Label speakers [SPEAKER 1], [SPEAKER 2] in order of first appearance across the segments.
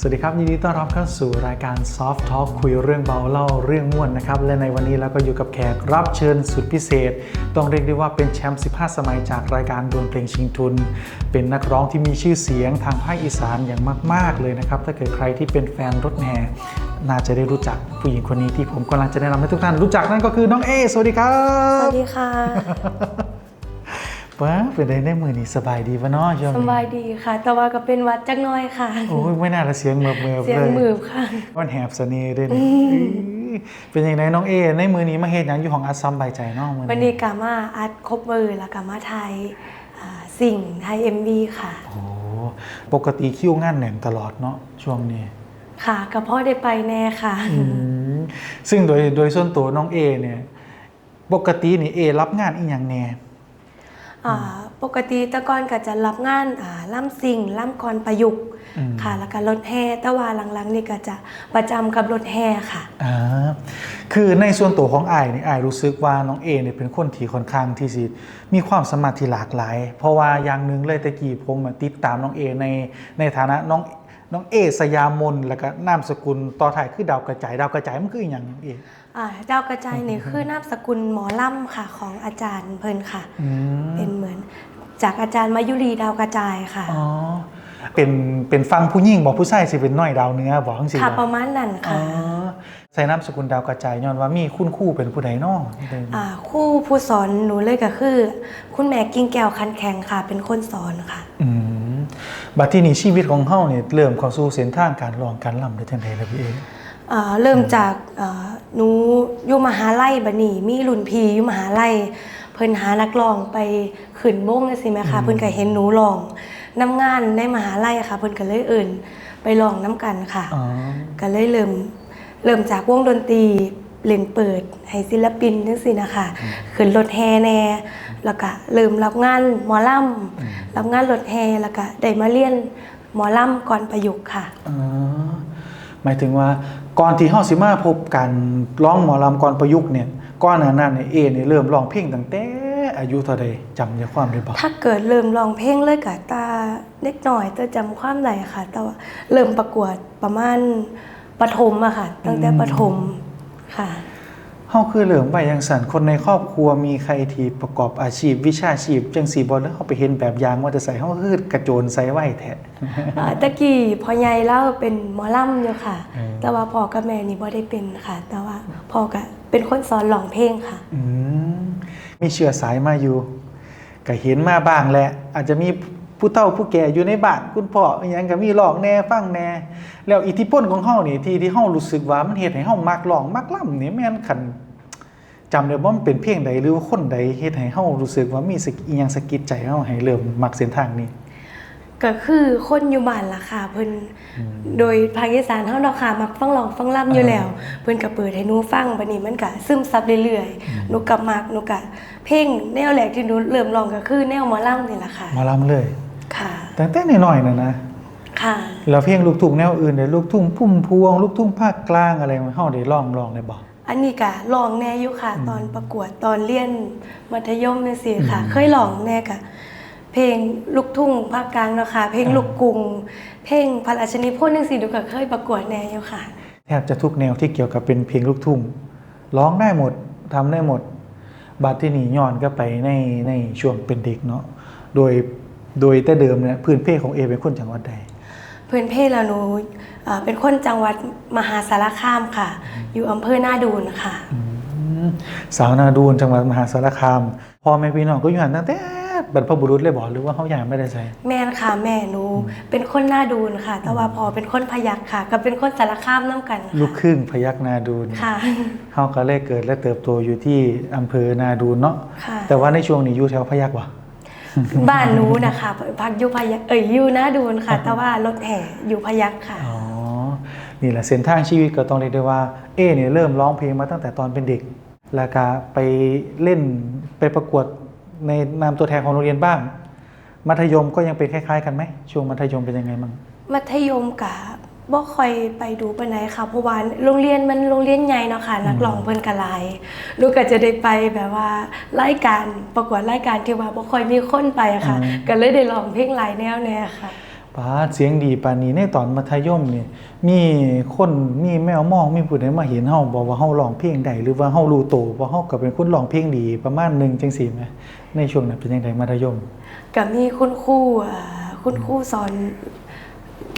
[SPEAKER 1] สวัสดีครับยินดีต้อนรับเข้าสู่รายการ Soft Talk คุยเรื่องเบาเล่าเรื่องม่วนนะครับ และในวันนี้เราก็อยู่กับแขกรับเชิญสุดพิเศษ ต้องเรียกได้ว่าเป็นแชมป์ 15 สมัยจากรายการดวลเพลงชิงทุน เป็นนักร้องที่มีชื่อเสียงทางภาคอีสานอย่างมาก ๆ เลยนะครับ ถ้าเกิดใครที่เป็นแฟนรถแห่น่าจะได้รู้จักผู้หญิงคนนี้ที่ผมกำลังจะแนะนำให้ทุกท่านรู้จักนั่นก็คือน้องเอสวัสดีครับ ส
[SPEAKER 2] วัสดีค่ะ
[SPEAKER 1] ว้าเป็นไงได้มือนี้สบายดีปะเนาะช่วง
[SPEAKER 2] ส
[SPEAKER 1] นี้
[SPEAKER 2] บายดีค่ะ แต่ว่าก็เป็นหวัดจักหน้อยค่ะ
[SPEAKER 1] โอ้ยไม่น่าจะเสียงเมือบเมือบ
[SPEAKER 2] เสียง
[SPEAKER 1] เลย
[SPEAKER 2] มือค่ะ
[SPEAKER 1] มันแหบเสน่ห์ด้วยนี่เป็นยังไงน้องเอในมือนี้มาเฮ็ดหยังอยู่ของอัดซัมใบใจเน้องมือ
[SPEAKER 2] วันนี้กามาอาร์ตครบเบอร์แล้วกามาไทยอ่าสิ่งไทยเอ็มวีค่ะ
[SPEAKER 1] โอ้ปกติคิวงานแหน่งตลอดเนาะช่วงนี้
[SPEAKER 2] ค่ะกระเพาะได้ไปแน่ค่ะ
[SPEAKER 1] อืมซึ่งโดยโดยส่วนตัวน้องเอเนี่ย ปกตินี่เอรับงานอีหยังแน่
[SPEAKER 2] อ่า ปกติแตะกอนก็จะรับงานอ่าล่ำสิ่งล่ำกรประยุกต์
[SPEAKER 1] อืม
[SPEAKER 2] ค่ะ แล้วก็รถแห่แต่ว่าหลังๆนี่ก็จะประจำกับรถแห่ค่ะ
[SPEAKER 1] อ่าคือในส่วนตัวของไอ้ายนี่ไอ้ายรู้สึกว่าน้องเอเนี่ยเป็นคนที่ค่อนข้างที่สิมีความสามารถที่หลากหลาย เพราะว่าอย่างหนึ่งเลยตะกี้ผมอะติดตามน้องเอในในฐานะน้องน้องเอสยามนแล้วก็นามสกุลต่อถ่ายคือดาวกระจายดาวกระจายมันคืออหย่างน้องเอ
[SPEAKER 2] อ่า ดาวกระจายนี่คือนามสกุลหมอล่ำค่ะ ของอาจารย์เพิ่นค่ะ
[SPEAKER 1] อืม
[SPEAKER 2] เป็นเหมือนจากอาจารย์มายุรีดาวกระจายค่ะ
[SPEAKER 1] อ๋อเป็นเป็นฟังผู้หญิงบอกผู้ชายสิเป็นน้อยดาวเหนื้อบอกจังซี่
[SPEAKER 2] ค่ะ
[SPEAKER 1] บ่
[SPEAKER 2] ประมาณนั้น
[SPEAKER 1] อ๋อ
[SPEAKER 2] ค่ะ
[SPEAKER 1] ใส่นามสกุลดาวกระจายย้อนว่ามีคุณครู่เป็นผู้ใดน้อง
[SPEAKER 2] อ่าคู่ผู้สอนหนูเลยก็คือ คุณแม่กิ้งแก้วคันแข็งค่ะ เป็นคนสอนค่ะ
[SPEAKER 1] อืมบัดที่นี่ชีวิตของเฮาเนี่ยเริ่มเข้าสู่เส้นทางการร้องการล่ำได้จังไดล่ะพี่เอ
[SPEAKER 2] อ่า เริ่มจากอ่าหนูอยู่มหาลัยบัดนี้มีรุ่นพีอยู่มหาลัยเพิ่นหานักร้องไปขึ้นวงจังซี่แม่ค่ะ เพิ่นก็เห็นหนูร้องนํงานในมหาลัยค่ะ เพิ่นก็เลยเอิ้นไปร้องนํกันค่ะ
[SPEAKER 1] อ๋อ
[SPEAKER 2] ก็เลยเริ่มเริ่มจากวงดนตรีเล่นเปิดให้ศิลปินจังซี่นะคะขึ้นรถแห่แน่แล้วก็เริ่มรับงานหมอลำรับงานรถแห่แล้วก็ได้มาเรียนหมอลำก่อนประยุกต์ค่ะ
[SPEAKER 1] อ๋อ หมายถึงว่าก่อนที่เฮาสิมาพบกันร้องหมอลำก่อนประยุกต์เนี่ยก่อนหน้านั้นเนี่ยเอเนี่ยเริ่มร้องเพลงตั้งแต่อายุเท่าใดจำได้ความได้บ่
[SPEAKER 2] ถ้าเกิดเริ่มร้องเพลงเลยกับตาเล็กหน่อยแต่จำความได้ค่ะ แต่ว่าเริ่มประกวดประมาณปฐมอะค่ะ ตั้งแต่ปฐมค่ะ
[SPEAKER 1] เฮาคือเหลิมไปยังสันคนในครอบครัวมีใครที่ประกอบอาชีพวิชาชีพ จังสีบ่แล้วเฮาไปเห็นแบบอย่างว่าจะใส่เฮาคือกระโจนใส่ไว้แท้
[SPEAKER 2] อ่าตะกี้พ่อใหญ่เล่าเป็นหมอลำอยู่ค่ะ
[SPEAKER 1] อืม
[SPEAKER 2] แต่ว่าพ่อกับแม่นี่บ่ได้เป็นค่ะ แต่ว่าพ่อก็เป็นคนสอนร้องเพลงค่ะ
[SPEAKER 1] อืมมีเชื้อสายมาอยู่ก็เห็นมาบ้างแหละอาจจะมี ผู้เฒ่าผู้แก่อยู่ในบ้านคุณพ่ออหยังก็มีร้องแหน่ฟังแหน่แล้วอิทธิพลของเฮานี่ที่ที่เฮารู้สึกว่ามันเฮ็ดให้เฮามักร้องมักล่ำนี่แม่นคันจำได้บ่มันเป็นเพลงใดหรือว่าคนใดเฮ็ดให้เฮารู้สึกว่ามีสกิอีหยังสะกิดใจเฮาให้เริ่มมักเส้นทางนี้
[SPEAKER 2] ก็คือคนอยู่บ้านล่ะค่ะเพิ่นโดยภาคอีสานเฮาเนาะค่ะมักฟังร้องฟังล่ำอยู่แล้ว เพิ่นก็เปิดให้หนูฟังบัดนี้มันก็ซึมซับเรื่อยๆหนูก็มักหนูก็เพลงแนวแรกที่หนูเริ่มร้องก็คือแนวหมอลำนี่ล่ะค่ะ
[SPEAKER 1] หมาลำเลย
[SPEAKER 2] ค่ะ
[SPEAKER 1] แต่แต่น้อยๆน่ะนะ
[SPEAKER 2] ค่ะ
[SPEAKER 1] แล้วเพลงลูกทุ่งแนวอื่นได้ลูกทุ่งพุ่มพวง ลูกทุ่งภาคกลางอะไรมันเฮาได้ร้องร้องได้บ่
[SPEAKER 2] อันนี้ก็ร้องแน่อยู่ค่ะ ตอนประกวดตอนเรียนมัธยมจังซี่ค่ะ เคยร้องแน่ก็เพลงลูกทุ่งภาคกลางเนาะค่ะ เพลงลูกกรุง เพลงพระราชนิพนธ์จังซี่หนูก็เคยประกวดแน่อยู่ค่ะ
[SPEAKER 1] แทบจะทุกแนวที่เกี่ยวกับเป็นเพลงลูกทุ่งร้องได้หมดทำได้หมดบัดที่นี่ย้อนก็ไปในในช่วงเป็นเด็กเนาะโดย โดยแต่เดิมเนี่ยพื้นเพของเอเป็นคนจังหวัดใด
[SPEAKER 2] พื้นเพแล้วหนูเอ่อเป็นคนจังหวัดมหาสารคามค่ะ อยู่อำเภอหน้าดูนค่ะ
[SPEAKER 1] อืมสาวนาดูนจังหวัดมหาสารคามพ่อแม่พี่น้องก็อยู่หันตั้งแต่บรรพบุรุษเลยบอกหรือว่าเขาอยางไม่ได้ใช้
[SPEAKER 2] แม่นค่ะแม่หนูเป็นคนหน้าดูนค่ะ แต่ว่าพอเป็นคนพยัคฆ์ค่ะก็เป็นคนสารคามน้ำกัน
[SPEAKER 1] ลูก
[SPEAKER 2] ค่ะ
[SPEAKER 1] ครึ่งพยักนาดูน
[SPEAKER 2] ค่ะ
[SPEAKER 1] เขาก็เลยเกิดและเติบโตอยู่ที่อำเภอนาดูนเนาะ
[SPEAKER 2] ค่ะ
[SPEAKER 1] แต่ว่าในช่วงนี้อยู่แถวพยักวะ
[SPEAKER 2] บ้านหนูนะคะพักอยู่พยัคฆ์เอ้ยอยู่หน้าดูนค่ะ แต่ว่ารถแห่อยู่พยัคฆ์ค่ะ
[SPEAKER 1] อ๋อนี่แหละเส้นทางชีวิตก็ต้องเรียกได้ว่าเอเนี่ยเริ่มร้องเพลงมาตั้งแต่ตอนเป็นเด็ก แล้วก็ไปเล่นไปประกวดในนามตัวแทนของโรงเรียนบ้าง มัธยมก็ยังเป็นคล้าย ๆ กันไหมช่วงมัธยมเป็นยังไงบ้าง
[SPEAKER 2] มัธยมกะ บ่ค่อยไปดูปานไหนค่ะเพราะว่าโรงเรียนมันโรงเรียนใหญ่เนาะค่ะนักร้องเพิ่นก็หลายหนูก็จะได้ไปแบบว่ารายการประกวดรายการที่ว่าบ่ค่อยมีคนไปอะค่ะ
[SPEAKER 1] อืม
[SPEAKER 2] ก็เลยได้ร้องเพลงหลายแนวแน่ค่ะ
[SPEAKER 1] ปป้าดเสียงดีปานนี้ในตอนมัธยมนี่มีคนมีแมวมองมีผู้ใดมาเห็นเฮาบอกว่าเฮาร้องเพลงได้หรือว่าเฮารู้โตวว่าเฮาก็เป็นคนร้องเพลงดีประมาณหนึงจังซี่แหมในช่วงนั้นเป็นจังไดมัธยม
[SPEAKER 2] กับมีคุณครูอ่าคุณครูสอน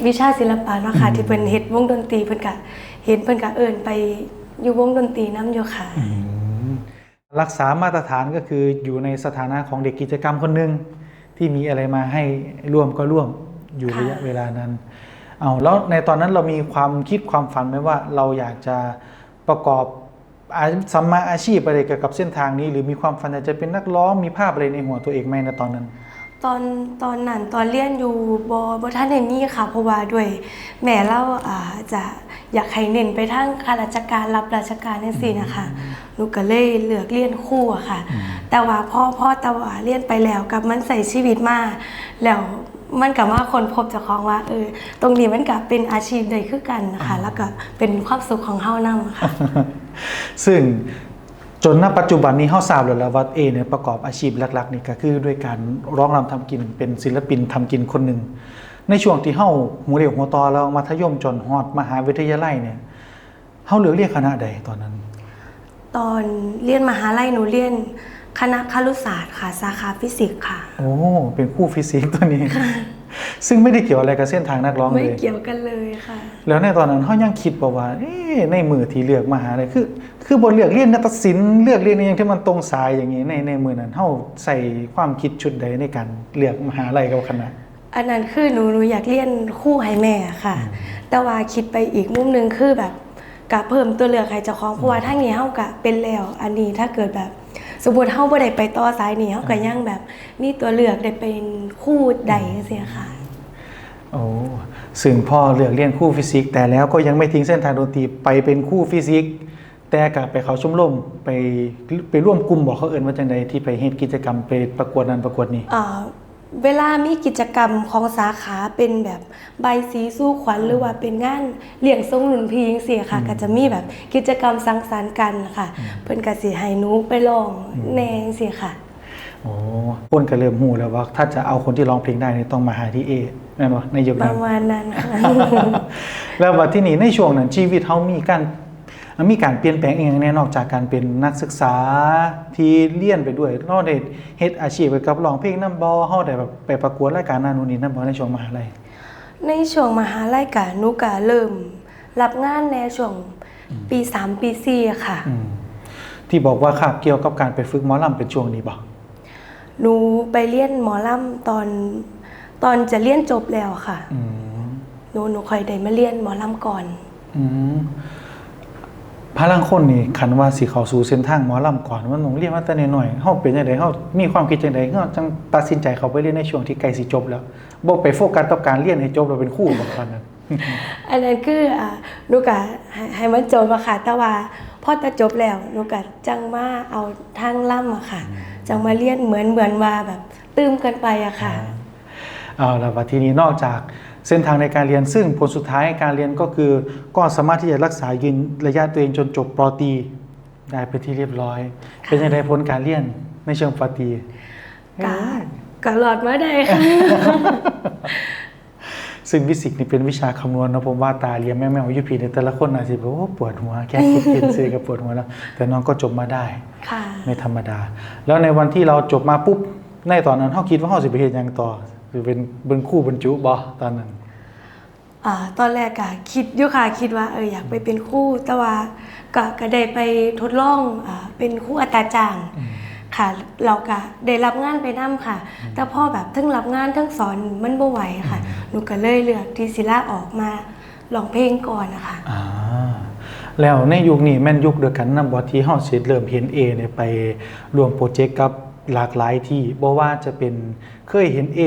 [SPEAKER 2] วิชาศิลปะเนาะค่ะ ที่เพิ่นเฮ็ดวงดนตรีเพิ่นก็เห็นเพิ่นก็เอิ้นไปอยู่วงดนตรีนํอยู่ค่ะ
[SPEAKER 1] รักษามาตรฐานก็คืออยู่ในสถานะของเด็กกิจกรรมคนหนึ่งที่มีอะไรมาให้ร่วมก็ร่วมอยู่
[SPEAKER 2] ค่ะ
[SPEAKER 1] ระยะเวลานั้น เอาแล้วในตอนนั้นเรามีความคิดความฝันไหมว่าเราอยากจะประกอบอาสัมมาอาชีพอะไรเกี่ยวกับเส้นทางนี้ หรือมีความฝันอยากจะเป็นนักร้องมีภาพอะไรในหัวตัวเองไหมในตอนนั้น
[SPEAKER 2] ตอนตอนนั้นตอนเรียนอยู่บอบท่านเนมีค่ะ เพราะว่าด้วยแม่เล่าอ่าจะอยากให้เน้นไปทางข้าราชการรับราชการนั่นสินะคะหนูก็เลยเลือกเรียนครู่อะค่ะ แต่ว่าพ่อพ่อแต่ว่าเรียนไปแล้วกับมันใส่ชีวิตมาแล้วมันกับว่าคนพบเจะคองว่าเออตรงนี้มันกับเป็นอาชีพใดคือกันนะคะแล้วก็เป็นความสุขของเฮานำค่ะ
[SPEAKER 1] ซึ่ง จนณปัจจุบันนี้เขาทราบแล้วแหล้วว่าเอเนี่ยประกอบอาชีพหลักๆนี่ก็คือด้วยการร้องรำทำกินเป็นศิลปินทำกินคนหนึ่งในช่วงที่เฮาหัวเรียวหัวตอแล้วมัธยมจนฮอดมหาวิทยาลัยเนี่ยเฮาเลือกเรียนคณะใดตอนนั้น
[SPEAKER 2] ตอนเรียนมหาลัยหนูเรียนคณะครุศาสตร์ค่ะสาขาฟิสิกส์ค่ะ
[SPEAKER 1] โอ้เป็นคู่ฟิสิกส์ตัวนี้ ซึ่งไม่ได้เกี่ยวอะไรกับเส้นทางนักร้อง
[SPEAKER 2] ไม่
[SPEAKER 1] เลย
[SPEAKER 2] เกี่ยวกันเลยค่ะ
[SPEAKER 1] แล้วในตอนนั้นเขายังคิดบอกว่าเอ๊ะในมือที่เลือกมหาลัยคือ คือบทเลือกเรียนนัตศิลป์เลือกเรียนอหย่างที่มันตรงสายอย่างนี้ในในมือนั้นเขาใส่ความคิดชุดใดในการเลือกมหาลัยกับคณะ
[SPEAKER 2] อันนั้นคือหนูหนูอยากเรียนคู่ให้แม่ค่ะ แต่ว่าคิดไปอีกมุมหนึ่งคือแบบกะเพิ่มตัวเลือกให้เจ้าของเพราะว่าถ้างี้เฮากะเป็นแล้วอันนี้ถ้าเกิดแบบสมมติเฮาบ่ได้ไปต่อสายนี้เฮาก็ยังแบบมีตัวเลือกได้เป็นคู่ใดเสียค่ะ
[SPEAKER 1] โอ้ ซึ่งพ่อเลือกเรียนคู่ฟิสิกส์แต่แล้วก็ยังไม่ทิ้งเส้นทางดนตรีไปเป็นคู่ฟิสิกส์แต่กลับไปเขาชมรมไปไปร่วมกลุ่มบอกเขาเอินว่าจังใดที่ไปเฮ็ดกิจกรรมไปประกวดนั้นประกวดนี้
[SPEAKER 2] อ่าเวลามีกิจกรรมของสาขาเป็นแบบใบสีสู้ขวัญหรือว่าเป็นงานเลี้ยงทรงหนุนพีจังซี่ค่ะ ก็จะมีแบบกิจกรรมสังสรรค์กันค่ะ เพิ่นก็สิให้หนูไปลองแหน่จังซี่ค่ะ
[SPEAKER 1] โอ้คนก็เริ่มหูแล้วว่าถ้าจะเอาคนที่ร้องเพลงได้นี่ต้องมาหาที่เอ แม่นบ่ในยุค
[SPEAKER 2] ป
[SPEAKER 1] นั้น
[SPEAKER 2] ระมาณนั้นค่ะ
[SPEAKER 1] แล้วว่าที่นี่ในช่วงนั้นชีวิตเขามีการมีการเปลี่ยนแปลงเองแน่นอกจากการเป็นนักศึกษาที่เรียนไปด้วยเราได้เฮ็ดอาชีพเกี่ยวกับร้องเพลงนำบ่เฮาได้แบบไปประกวดรายการนั้นนู่นนี่นำบ่ในช่วงมหาลัย
[SPEAKER 2] ในช่วงมหาลัยกะหนูกะเริ่ม รับงานในช่วงปี 3 ปี4อะค่ะ
[SPEAKER 1] อืมที่บอกว่าคาบเกี่ยวกับการไปฝึกหมอลำเป็นช่วงนี้บ่
[SPEAKER 2] หนูไปเรียนหมอลำตอน ตอนจะเรียนจบแล้วค่ะ
[SPEAKER 1] อืม
[SPEAKER 2] หนูหนูค่อยได้มาเรียนหมอลำก่อน
[SPEAKER 1] อืมพลังคนนี่คันว่าสิเข้าสู่เส้นทางหมอลำก่อนมันต้องเรียนมาแต่น้อยๆเฮาเป็นจังไดเฮามีความคิดจังไดเฮาจังตัดสินใจเข้าไปเรียนในช่วงที่ใกล้สิจบแล้วบ่ไปโฟกัสกับการเรียนให้จบแล้วเป็นครูบ่ตอนนั้น
[SPEAKER 2] อันนั้นคืออ่าหนูกะให้ให้มันจบมาค่ะแต่ว่าพอจะจบแล้วหนูกะจังมาเอาทางล่ำอะค่ะ จังมาเรียนเหมือนเหมือนว่าแบบตื้มกันไปอะค่ะ
[SPEAKER 1] เอาละว่าทีนี้นอกจากเส้นทางในการเรียนซึ่งผลสุดท้ายการเรียนก็คือ ก็สามารถที่จะรักษายืนระยะตัวเองจนจบปรตรีได้เป็นที่เรียบร้อย เป็นยังไงผลการเรียนในเชิงปรตรี
[SPEAKER 2] กะกะหลอดมาได้ค่ะ
[SPEAKER 1] ซึ่งวิสิกส์นี่เป็นวิชาคำนวณนะผมว่าตาเรียนแม่แม่วิพีในยแต่ละคนอาจจะแบบว่าปวดหัวแค่คิดคิดซื้อก็ปวดหัวแล้ว แต่น้องก็จบมาได้
[SPEAKER 2] ค่ะ
[SPEAKER 1] ไม่ธรรมดา แล้วในวันที่เราจบมาปุ๊บในตอนนั้นเขาคิดว่าเขาสิไปเฮ็ดหยังต่อ คือเป็นเป็นครู่บรรจุบ่ตอนนั้น
[SPEAKER 2] อ่าตอนแรกอะคิดอยู่ค่ะคิดว่าเอออยากไปเป็นครู่แต่ว่าก็ก็ได้ไปทดลองอ่าเป็นครู่อัตราจ้างค่ะ เราก็ได้รับงานไปนํค่ะ แต่พอแบบทั้งรับงานทั้งสอนมันบ่ไหวค่ะ หนูก็เลยเลือกที่ศิลาออกมาลองเพลงก่อนนะคะ
[SPEAKER 1] อ่าแล้วในยุคนี้แม่นยุคเดียวกันนำบ่ที่เฮาสิเริ่มเห็น A เนี่ยไปรวมโปรเจกต์กับ หลากหลายที่บ่ว่าจะเป็นเคยเห็น A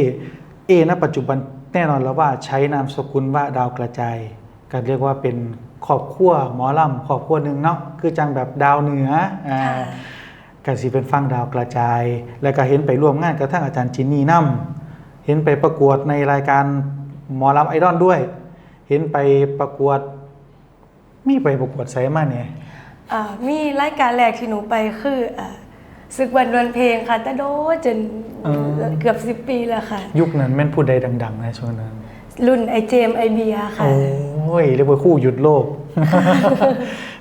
[SPEAKER 1] A ณปัจจุบันแน่นอนแล้วว่าใช้นามสกุลว่าดาวกระจายก็เรียกว่าเป็นครอบครัวหมอลำครอบครัวหนึ่งเนาะคือจังแบบดาวเหนืออ่า
[SPEAKER 2] ค่ะ
[SPEAKER 1] ก็สิเป็นฟังดาวกระจาย แล้วก็เห็นไปร่วมงานกับทางอาจารย์จินนี่นำเห็นไปประกวดในรายการหมอลำไอดอลด้วย เห็นไปประกวด มีไปประกวดไซมาเนี่ย
[SPEAKER 2] อ่ามีรายการแรกที่หนูไปคือ อ่าศึกวันดวลเพลงค่ะ แต่โดจนเกือบสิบปีแล้วค่ะ
[SPEAKER 1] ยุคนั้นแม่นผู้ใดดังๆนะช่วงนั้น
[SPEAKER 2] รุ่นไอเจมไอเบียค่ะ
[SPEAKER 1] โอ้ยเรียกว่าคู่หยุดโลก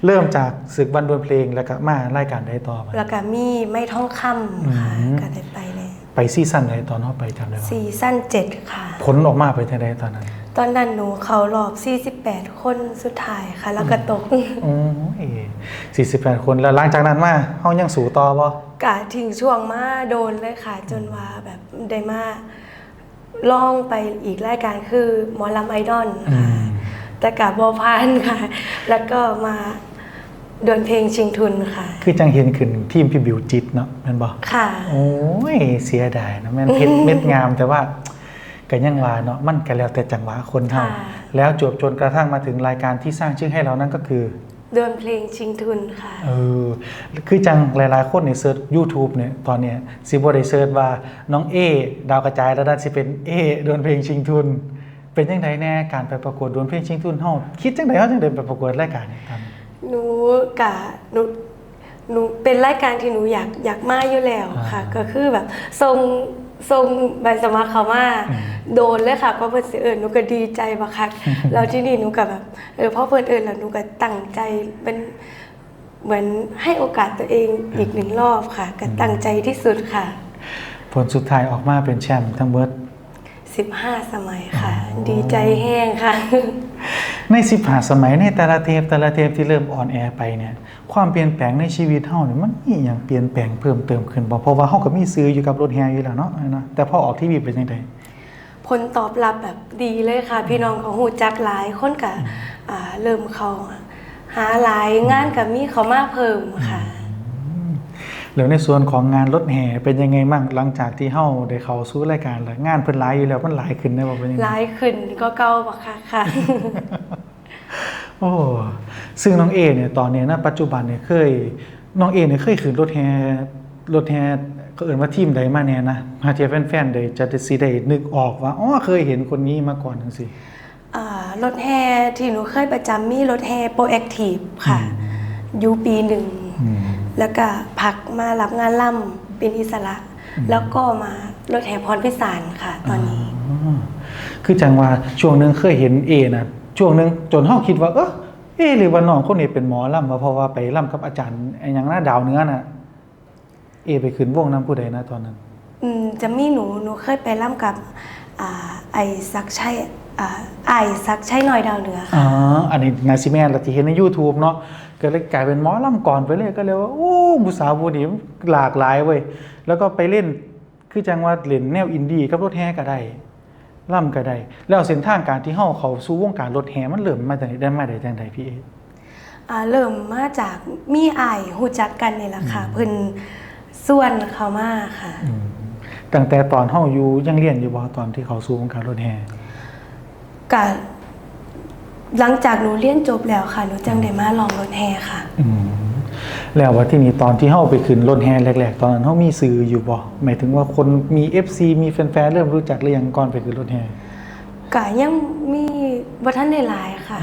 [SPEAKER 1] เริ่มจากศึกบันดวลเพลงแล้วก็มารายการได้ต่อมา
[SPEAKER 2] แล้วก็มีไม่ท่องคำค่ะ
[SPEAKER 1] อืม
[SPEAKER 2] ก็ได้ไปเลย
[SPEAKER 1] ไปซีซั่นไหนตอนเขาไปจำได้ไหม
[SPEAKER 2] ซีซั่นเจ็ดค่ะ
[SPEAKER 1] ผลออกมาไปทางใดตอนนั้น
[SPEAKER 2] ตอนนั้นหนูเขารอบ 48 คนสุดท้ายค่ะ แล้วก็ตก
[SPEAKER 1] โอ้ยสี่สิบแปดคนแล้วหลังจากนั้นมาเขายังสู่ต่อบ่
[SPEAKER 2] กะถึงช่วงมาโดนเลยค่ะ จนว่าแบบได้มาล่องไปอีกรายการคือหมอลำไอดอล
[SPEAKER 1] อื
[SPEAKER 2] ค่ะ
[SPEAKER 1] ม
[SPEAKER 2] แต่กับบอพานค่ะ แล้วก็มาโดนเพลงชิงทุนค่ะ
[SPEAKER 1] คือจังเห็นขึ้นทีมพี่บิวจิตเนาะแม่นบ่
[SPEAKER 2] ค่ะ
[SPEAKER 1] โอ้ยเสียดายนะแม่นเพชร เม็ดงามแต่ว่า ก็ยังว่าเนาะมันก็แล้วแต่จังหวะคนเฮา
[SPEAKER 2] ค่ะ
[SPEAKER 1] แล้วจวบจนกระทั่งมาถึงรายการที่สร้างชื่อให้เรานั่นก็คือ
[SPEAKER 2] โดนเพลงชิงทุนค่ะ
[SPEAKER 1] เออคือจังหลายๆคนในเซิร์ช YouTube เนี่ยตอนเนี้ยสิบ่ได้เซิร์ชว่าน้องเอดาวกระจายแล้วดันสิเป็นเอโดนเพลงชิงทุน เป็นจังไดแน่การไปประกวดโดนเพลงชิงทุนเฮาคิดจังไดเฮาจังไดไปประกวดรายการนี้ครับ
[SPEAKER 2] หนูกะหนูหนูเป็นรายการที่หนูอยากอยากมาอยู่แล้วค่ะ
[SPEAKER 1] อ่า
[SPEAKER 2] ก็คือแบบทรง ทรงใบสมัครเขามา
[SPEAKER 1] อืม
[SPEAKER 2] โดนเลยค่ะเพราะเพิ่นสิเอิญหนูก็ดีใจบักคักแล้วที่นี่หนูก็แบบเออเพราะเพิ่นเอิญแล้วหนูก็ตั้งใจเป็นเหมือนให้โอกาสตัวเองอีกหนึ่งรอบค่ะ ก็ตั้งใจที่สุดค่ะ
[SPEAKER 1] ผลสุดท้ายออกมาเป็นแชมป์ทั้งเบิด
[SPEAKER 2] 15 สมัยค่ะ ดีใจแห้งค่ะ
[SPEAKER 1] ใน 15 สมัยในแต่ละเทปแต่ละเทปที่เริ่มออนแอร์ไปเนี่ย ความเปลี่ยนแปลงในชีวิตเฮาเนี่ยมันมีหยังเปลี่ยนแปลงเพิ่มเติมขึ้นบ่เพราะว่าเฮาก็มีซื้ออยู่กับรถแฮอยู่แล้วเนาะนะแต่พอออกทีวีเป็นจังได
[SPEAKER 2] ผลตอบรับแบบดีเลยค่ะ พี่น้องของหูจักหลายคนกับอ่าเริ่มเขาหาหลายงานกับมีเขามาเพิ่มค่ะ
[SPEAKER 1] แล้วในส่วนของงานรถแห่เป็นยังไงมั่งหลังจากที่เฮาได้เข้าสู่รายการแล้วงานเพิ่นหลายอยู่แล้วมันหลายขึ้นได้บ่เป็นยังไง
[SPEAKER 2] หลายขึ้นก็เก่าบักค่ะค่ะ
[SPEAKER 1] โอ้ซึ่งน้องเอเนี่ยตอนเนี้ยณปัจจุบันเนี่ยเคยน้องเอเนี่ยเคยขึ้นรถแห่รถแห่เขาเอิ้นว่าทีมใดมาแน่นะหาเทียแฟนๆได้จะได้สิได้นึกออกว่าอ๋อเคยเห็นคนนี้มาก่อนจังซี่
[SPEAKER 2] อ่ารถแห่ที่หนูเคยประจำมีรถแห่โปรแอคทีฟค่ะอยู่ปีหนึ่ง
[SPEAKER 1] อืม
[SPEAKER 2] แล้วก็พักมารับงานล่ำเป็นอิสระ แล้วก็มารถแห่พรพิสารค่ะ ตอนนี้
[SPEAKER 1] อ๋อคือจังว่าช่วงหนึงเคยเห็นเอนะ ช่วงหนึงจนเฮาคิดว่าเออเอหรือว่าน้องคนนี้เป็นหมอลำมาเพราะว่าไปลำกับอาจารย์ไอ้หยังหน้าดาวเหนื้อน่ะ เอไปขึ้นวงน้ำผู้ใดนะตอนนั้น
[SPEAKER 2] อืมจะมีหนูหนูเคยไปร่ำกับอ่าไอซักชัยอ่าไอซักชัยหน่อยดาวเหนือ
[SPEAKER 1] อ๋
[SPEAKER 2] ค่ะ
[SPEAKER 1] ออันนี้นาซิแมนเราที่เห็นใน YouTube เนาะก็เลยกลายเป็นหมอลำก่อนไปเลยก็เลยว่าโอ้ผู้สาวผู้นี้หลากหลายเว้ยแล้วก็ไปเล่นคือจังว่าเล่นแนวอินดี้กับรถแห่ก็ได้ ล่ำก็ได้แล้วเส้นทางการที่เฮาเขาสู่วงการรถแห่มันเริ่มมาจากไหนได้มาได้จังไดพี่เอ
[SPEAKER 2] อ่าเริ่มมาจากมีไอายหูจักกันนี่แหละค่ะเพิ่นส่วนเขามาค่ะ
[SPEAKER 1] อืมตั้งแต่ตอนเฮาอยู่ยังเรียนอยู่บ่ตอนที่เขาสู่วงการรถแห่
[SPEAKER 2] กับหลังจากหนูเรียนจบแล้วค่ะหนูจังได้มาลองรถแห่ค่ะ
[SPEAKER 1] อืม แล้วว่าที่นี่ตอนที่เฮาไปขึ้นรถแห่แรกๆ ตอนนั้นเฮามีสื่ออยู่บ่หมายถึงว่าคนมี FC มีแฟนๆเริ่มรู้จักหรือยังก่อนไปขึ้นรถแห่
[SPEAKER 2] กะยังมีบัทันได้หลายค่ะ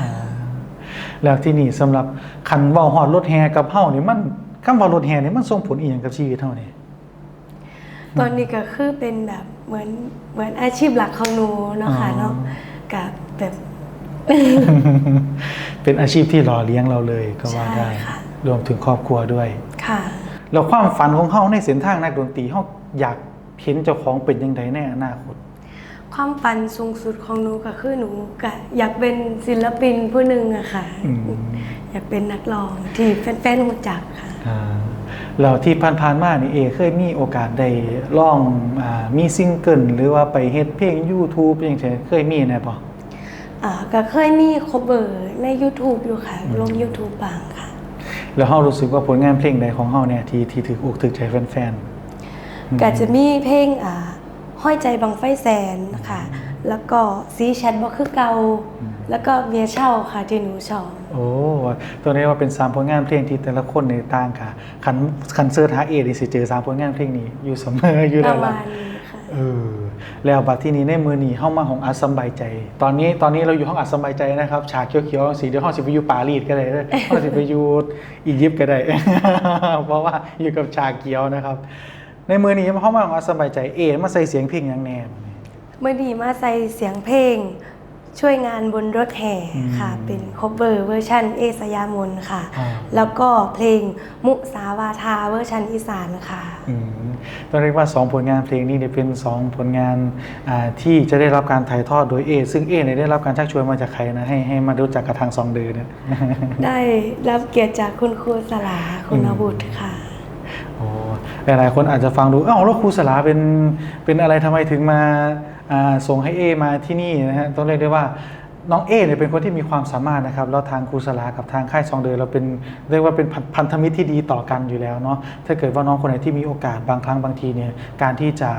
[SPEAKER 1] แล้วที่นี่สำหรับคันเว้าฮอดรถแห่กับเฮานี่มันคำว่ารถแห่นี่มันส่งผลอีหยังกับชีวิตเฮานี่
[SPEAKER 2] ตอนนี้ก็คือเป็นแบบเหมือนเหมือนอาชีพหลักของหนูเนาะค่ะ
[SPEAKER 1] อ๋อ
[SPEAKER 2] เนาะกับแบบ
[SPEAKER 1] เป็นอาชีพที่หล่อเลี้ยงเราเลยก็ว่าได้
[SPEAKER 2] ใช่ค่ะ
[SPEAKER 1] รวมถึงครอบครัวด้วย
[SPEAKER 2] ค่ะ
[SPEAKER 1] แล้วความฝันของเฮาในเส้นทางนักดนตรีเฮาอยากเห็นเจ้าของเป็นจังไดในอนาคต
[SPEAKER 2] ความฝันสูงสุดของหนูก็คือหนูก็อยากเป็นศิลปินผู้หนึ่งอะค่ะ
[SPEAKER 1] อืม
[SPEAKER 2] อยากเป็นนักร้องที่แฟนๆรู้จักค่ะ
[SPEAKER 1] อ่าแล้วที่ผ่านๆมานี่เอเคยมีโอกาสได้ร้องอ่ามีซิงเกิลหรือว่าไปเฮ็ดเพลง YouTube จังซี่เคยมีแน่บ่
[SPEAKER 2] อ่าก็เคยมีคเบอร์ใน YouTube อยู่ค่ะ ลง YouTube บางค่ะ
[SPEAKER 1] แล้วเฮารู้สึกว่าผลงานเพลงใดของเฮาเนี่ยที่ที่ถูกอกถูกใจแฟน
[SPEAKER 2] ก็จะมีเพลงอ่าห้อยใจบังไฟแสนค่ะ แล้วก็ซีแชทบอกคือเกาแล้วก็เมียเช่าค่ะที่หนูชอบ
[SPEAKER 1] ๆโอ้ตัวนี้ว่าเป็นสามผลงานเพลงที่แต่ละคนในต่างค่ะคันคันเสิร์ชหาเอนี่สิเจอสามผลงานเพลงนี้อยู่เสมออยู่
[SPEAKER 2] ป
[SPEAKER 1] แล้ว เออแล้วบัดที่นี้ในมือนี้เฮามาของอัดสบายใจ ตอนนี้ตอนนี้เราอยู่ห้องอัดสบายใจนะครับฉากเขียวๆสีเดียวห้องสิไปอยู่ปารีสก็ได้ห้องสิไปอยู่อียิปต์ก็ได้ เพราะว่าอยู่กับฉากเขียวนะครับ ในมือนี้เฮามาของอัดสบายใจเอมาใส่เสียงเพลงอยังแน่
[SPEAKER 2] มือนีมาใส่เสียงเพลง ช่วยงานบนรถแห่ค่ะ
[SPEAKER 1] อืม
[SPEAKER 2] เป็นคเวอร์เวอร์ชันเอสยามนค่ะ
[SPEAKER 1] อ่า
[SPEAKER 2] แล้วก็เพลงมุสาวาทาเวอร์ชันอีสานค่ะ
[SPEAKER 1] อืมต้องเรียกว่า 2 ผลงานเพลงนี้เนี่ยเป็น 2 ผลงานอ่าที่จะได้รับการถ่ายทอดโดยเอซึ่งเอเนี่ยได้รับการชักชวนมาจากใครนะให้ให้มารู้จักกับทางซองเดือเนี่ย
[SPEAKER 2] ได้รับเกียรติจากคุณครูสลาคุณบุตรค่ะ
[SPEAKER 1] โอ้หลายๆคนอาจจะฟังดูอ้าวแล้วครูสลาเป็นเป็นอะไรทำไมถึงมาอ่า ส่งให้เอมาที่นี่นะฮะต้องเรียกได้ว่าน้องเอเนี่ยเป็นคนที่มีความสามารถนะครับแล้วทางครูสลากับทางค่ายซองเดอเราเป็นเรียกว่าเป็นพันธมิตรที่ดีต่อกันอยู่แล้วเนาะถ้าเกิดว่าน้องคนไหนที่มีโอกาสบางครั้งบางทีเนี่ยการที่จะ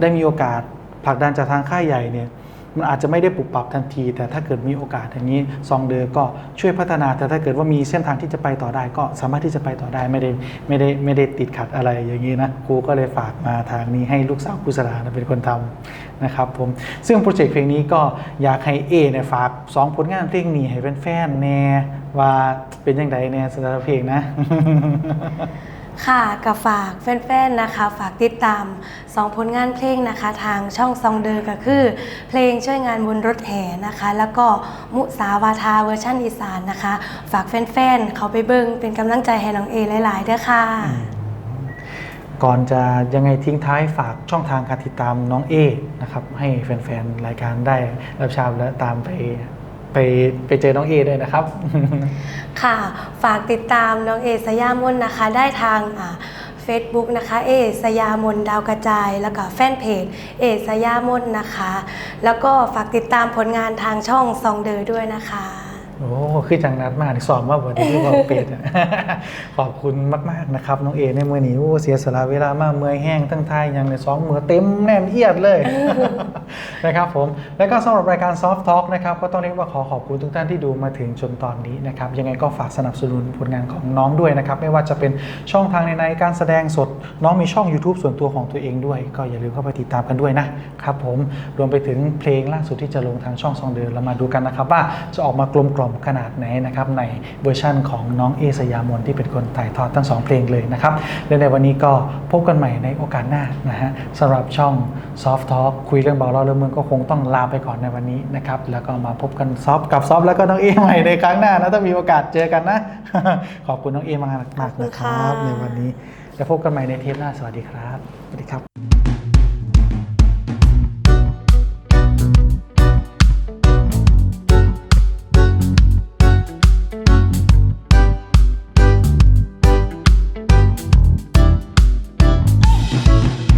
[SPEAKER 1] ได้มีโอกาสผลักดันจากทางค่ายใหญ่เนี่ย มันอาจจะไม่ได้ปรับปรับทันที แต่ถ้าเกิดมีโอกาสอย่างนี้ซองเดอร์ก็ช่วยพัฒนา แต่ถ้าเกิดว่ามีเส้นทางที่จะไปต่อได้ ก็สามารถที่จะไปต่อได้ไม่ได้ไม่ได้ไม่ได้ติดขัดอะไรอย่างนี้นะครูก็เลยฝากมาทางนี้ให้ลูกสาวครูสลานะเป็นคนทำนะครับผมซึ่งโปรเจกต์เพลงนี้ก็อยากให้เอเนี่ยฝากสองผลงานเพลงนี้ให้แฟนๆแน่ว่าเป็นยังไงแน่สำหรับเพลงนะ
[SPEAKER 2] ค่ะกับฝากแฟนๆนะคะฝากติดตาม 2 ผลงานเพลงนะคะทางช่องซองเดอร์ก็คือ เพลงช่วยงานบนรถแห่นะคะ แล้วก็มุสาวาทาเวอร์ชันอีสานนะคะ ฝากแฟนๆเขาไปเบิงเป็นกำลังใจให้น้องเอหลายๆเด้อค่ะ
[SPEAKER 1] ก่อนจะยังไงทิ้งท้ายฝากช่องทางการติดตามน้องเอนะครับให้แฟนๆรายการได้รับชมและตามไป ไปไปเจอน้องเอด้วยนะครับ
[SPEAKER 2] ค่ะฝากติดตามน้องเอสยามนนะคะ ได้ทางเฟซบุ๊กนะคะเอสยามนดาวกระจาย แล้วก็แฟนเพจเอสยามนนะคะ แล้วก็ฝากติดตามผลงานทางช่องซองเดอร์ด้วยนะคะ
[SPEAKER 1] โอ้คือจังนัดมากสอบมาบทที่บอกเป็ดอะขอบคุณมาก ๆ นะครับ น้องเอในมือนี้โอ้เสียสละเวลามากเมื่อยแห้งทั้งไทายยังในสองมือเต็มแน่นเอียดเลยนะครับผม แล้วก็สำหรับรายการ Soft Talk นะครับก็ต้องเรียกว่าขอขอบคุณทุกท่านที่ดูมาถึงจนตอนนี้นะครับ ยังไงก็ฝากสนับสนุนผลงานของน้องด้วยนะครับ ไม่ว่าจะเป็นช่องทางในในการแสดงสด น้องมีช่อง YouTube ส่วนตัวของตัวเองด้วย ก็อย่าลืมเข้าไปติดตามกันด้วยนะครับผมรวมไปถึงเพลงล่าสุดที่จะลงทางช่องซองเดินเรามาดูกันนะครับว่าจะออกมากลมกล่อมขนาดไหนนะครับในเวอร์ชั่นของน้องเอสยามนที่เป็นคนถ่ายทอดทั้งสองเพลงเลยนะครับและในวันนี้ก็พบกันใหม่ในโอกาสหน้านะฮะสำหรับช่อง Soft Talk คุยเรื่องเบาเล่าเรื่องเมืองก็คงต้องลาไปก่อนในวันนี้นะครับแล้วก็มาพบกันซอฟกับซอฟแล้วก็น้องเอใหม่ในครั้งหน้านะถ้ามีโอกาสเจอกันนะ ขอบคุณน้องเอมากๆ
[SPEAKER 2] ขอบคุณ
[SPEAKER 1] นะค
[SPEAKER 2] ค่ะ
[SPEAKER 1] รับในวันนี้จะพบกันใหม่ในเทปหน้าสวัสดีครับสวัสดีครับ